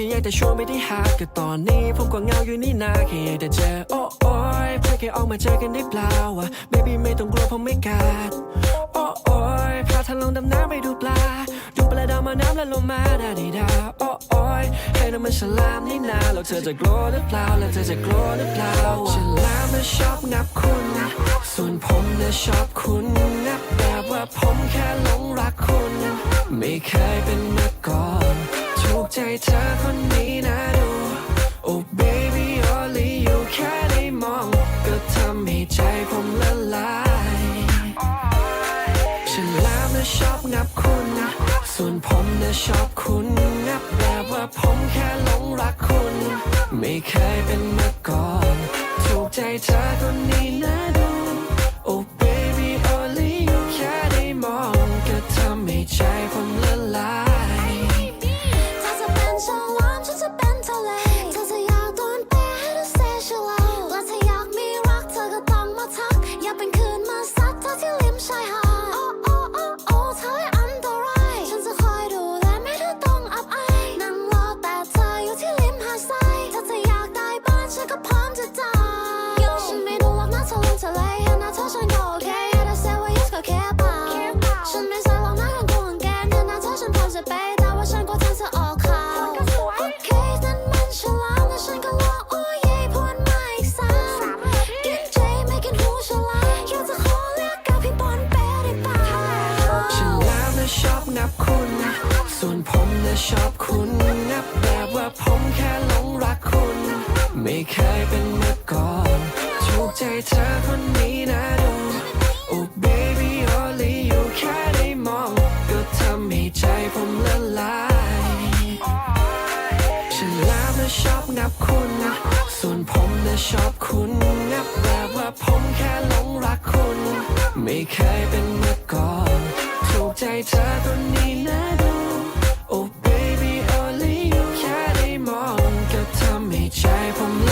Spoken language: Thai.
ค่ยากจะชวนไปที่หาก็ตอนนี้ผมก็เหงาอยู่นี่นาแค่อยากจะเจอโอ้โอ้ยเพื่อแค่ออกมาเจอกันได้เปล่าวะ baby ไม่ต้องกลัวผมไม่กัดโอ้โอ้ยพาเธอลงดำน้ำไปดูปลา ดูปลาดาวมาน้ำและลงมาดาดีดาโอ้โอ้ยให้น้ำมันฉลามนี่นาแล้วเธอจะกลัวหรือเปล่าแล้วเธอจะกลัวหรือเปล่าฉลามมันชอบงับคุณส่วนผมน่ะชอบคุณนับแบบว่าผมแค่หลงรักคุณ ไม่เคยเป็น นะชอบงับคุณนะ ส่วนผมนะชอบคุณงับแบบว่าผมแค่หลงรักคุณ ไม่เคยเป็นมาก่อน ถูกใจเธอคนนี้นะดูโอ้ baby only you แค่ได้มองก็ทำให้ใจผม งับคุณ ส่วนผมนะชอบคุณงับแบบว่าผมแค่หลงรักคุณ ไม่เคยเป็นมาก่อนถูกใจเธอคนนี้นะดูโอ้ baby only you แค่ได้มอง ก็ทำให้ใจผมละลายฉันแล้วนะชอบงับคุณส่วนผมนะชอบคุณงับแบบว่าผมแค่หลงรักคุณ ไม่เคยเป็นมาก่อน เธอคนนี้นะดู Oh baby only you แค่ได้มองก็ทำให้ใจผม